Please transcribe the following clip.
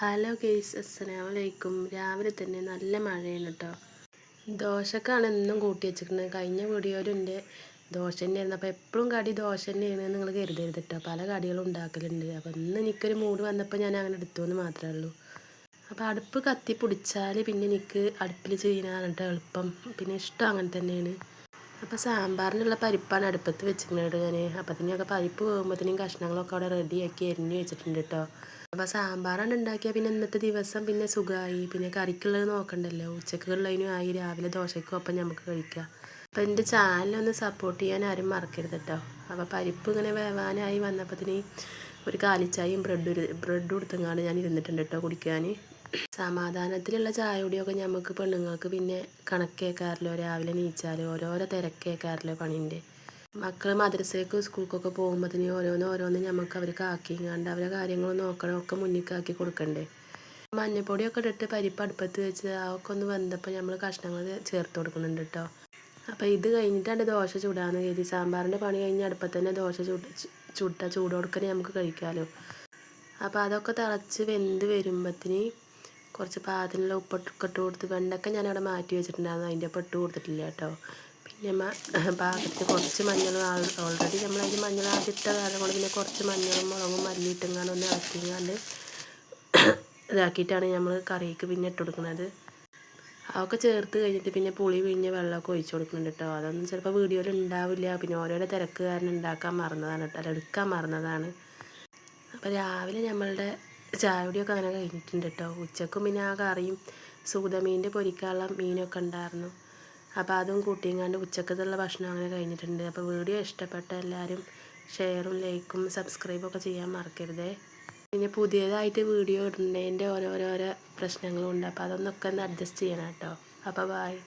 Hello guys അസ്സലാമലൈക്കും. രാവിലെ തന്നെ നല്ല മഴയാണ് കേട്ടോ ദോശക്കാണ് എന്നും കൂട്ടി വെച്ചിരിക്കുന്നത്. കഴിഞ്ഞ കൂടിയവരുണ്ട് ദോശ തന്നെയായിരുന്നു അപ്പോൾ എപ്പോഴും കടി ദോശ തന്നെയാണ് നിങ്ങൾ കരുതരുത് കേട്ടോ പല കടികളും ഉണ്ടാക്കലുണ്ട്. അപ്പോൾ ഇന്ന് എനിക്കൊരു മൂഡ് വന്നപ്പോൾ ഞാൻ അങ്ങനെ എടുത്തു എന്ന് മാത്രമേ ഉള്ളൂ. അപ്പോൾ അടുപ്പ് കത്തി പിടിച്ചാൽ പിന്നെ എനിക്ക് അടുപ്പിൽ ചെയ്യാനാണ് കേട്ടോ എളുപ്പം. പിന്നെ ഇഷ്ടം അങ്ങനെ തന്നെയാണ്. അപ്പോൾ സാമ്പാറിനുള്ള പരിപ്പാണ് അടുപ്പത്ത് വെച്ചിട്ടുണ്ട് ഞാൻ അപ്പത്തിനൊക്കെ പരിപ്പ് പോകുമ്പോഴത്തേനും കഷ്ണങ്ങളൊക്കെ അവിടെ റെഡിയാക്കി എരിഞ്ഞ് വെച്ചിട്ടുണ്ട് കേട്ടോ അപ്പോൾ സാമ്പാറാണ് ഉണ്ടാക്കിയാൽ പിന്നെ ഇന്നത്തെ ദിവസം പിന്നെ സുഖമായി പിന്നെ കറിക്കുള്ളത് നോക്കണ്ടല്ലോ. ഉച്ചക്കുള്ളതിനും ആയി. രാവിലെ ദോശയ്ക്കും ഒപ്പം നമുക്ക് കഴിക്കാം. അപ്പോൾ എന്റെ ചാനലൊന്ന് സപ്പോർട്ട് ചെയ്യാൻ ആരും മറക്കരുത് കേട്ടോ അപ്പോൾ പരിപ്പ് ഇങ്ങനെ വേവാനായി വന്നപ്പോഴത്തേനും ഒരു കാലിച്ചായും ബ്രെഡ് ബ്രെഡ് കൊടുത്തങ്ങാണ്ട് ഞാൻ ഇരുന്നിട്ടുണ്ട് കേട്ടോ കുടിക്കാൻ സമാധാനത്തിലുള്ള ചായ കുടിയൊക്കെ നമുക്ക് പെണ്ണുങ്ങൾക്ക് പിന്നെ കണക്കേക്കാറില്ലോ രാവിലെ നീച്ചാലോ ഓരോരോ തിരക്കേക്കാറില്ലോ പണീന്റെ. മക്കൾ മദ്രസയ്ക്ക് സ്കൂൾക്കൊക്കെ പോകുമ്പോഴത്തേന് ഓരോന്ന് ഓരോന്ന് നമുക്ക് അവർക്ക് ആക്കിങ്ങാണ്ട് അവരെ കാര്യങ്ങൾ നോക്കണം ഒക്കെ മുന്നിക്കാക്കി കൊടുക്കണ്ടേ. മഞ്ഞപ്പൊടിയൊക്കെ ഇട്ടിട്ട് പരിപ്പ് അടുപ്പത്ത് വെച്ച് അതൊക്കെ ഒന്ന് വന്നപ്പോൾ നമ്മൾ കഷ്ണങ്ങൾ ചേർത്ത് കൊടുക്കുന്നുണ്ട് കേട്ടോ അപ്പോൾ ഇത് കഴിഞ്ഞിട്ടാണ് ദോശ ചൂടാന്ന് കരുതി. സാമ്പാറിന്റെ പണി കഴിഞ്ഞ് അടുപ്പത്ത് തന്നെ ദോശ ചൂട് ചുട്ട ചൂടോടുക്കനെ നമുക്ക് കഴിക്കാമല്ലോ അപ്പോൾ അതൊക്കെ തിളച്ച് വെന്ത് വരുമ്പത്തിന് കുറച്ച് പാകത്തിനുള്ള ഉപ്പൊക്കെ ഇട്ട് കൊടുത്ത് വെണ്ടക്ക ഞാനവിടെ മാറ്റി വെച്ചിട്ടുണ്ടായിരുന്നു. അതിന്റെ ഒപ്പം ഇട്ട് കൊടുത്തിട്ടില്ല കേട്ടോ. പിന്നെ പാകത്തിന് കുറച്ച് മഞ്ഞൾ ഓൾറെഡി നമ്മൾ അതിന്റെ മഞ്ഞൾ ആദ്യം ഇട്ട കാരണം കൊണ്ട് പിന്നെ കുറച്ച് മഞ്ഞളും മുളകും മല്ലിയിട്ടുങ്ങാണ്ട് ഒന്ന് ഇളക്കിങ്ങാണ്ട് ഇതാക്കിയിട്ടാണ് നമ്മൾ കറിക്ക് പിന്നെ ഇട്ട് കൊടുക്കുന്നത്. അതൊക്കെ ചേർത്ത് കഴിഞ്ഞിട്ട് പിന്നെ പുളി പിഴിഞ്ഞ വെള്ളമൊക്കെ ഒഴിച്ചു കൊടുക്കുന്നുണ്ട് കേട്ടോ. അതൊന്നും ചിലപ്പോൾ വീഡിയോയിൽ ഉണ്ടാവില്ല. പിന്നെ ഓരോരോ തിരക്ക് കാരണം ഉണ്ടാക്കാൻ മറന്നതാണ് കേട്ടോ. അല്ല എടുക്കാൻ മറന്നതാണ്. അപ്പോൾ രാവിലെ നമ്മളുടെ ചായപൊടിയൊക്കെ അങ്ങനെ കഴിഞ്ഞിട്ടുണ്ട് കേട്ടോ ഉച്ചക്കും പിന്നെ ആ കറിയും സൂതമീന്റെ പൊരിക്കാനുള്ള മീനൊക്കെ ഉണ്ടായിരുന്നു. അപ്പോൾ അതും കൂട്ടിയെങ്ങാണ്ട് ഉച്ചക്കത്തുള്ള ഭക്ഷണം അങ്ങനെ കഴിഞ്ഞിട്ടുണ്ട്. അപ്പോൾ വീഡിയോ ഇഷ്ടപ്പെട്ട എല്ലാവരും ഷെയറും ലൈക്കും സബ്സ്ക്രൈബും ഒക്കെ ചെയ്യാൻ മറക്കരുതേ. പിന്നെ പുതിയതായിട്ട് വീഡിയോ ഇടുന്നതിന്റെ പ്രശ്നങ്ങളും ഉണ്ട് അപ്പോൾ അതൊന്നൊക്കെ ഒന്ന് അഡ്ജസ്റ്റ് ചെയ്യണം കേട്ടോ. അപ്പോൾ ബായ്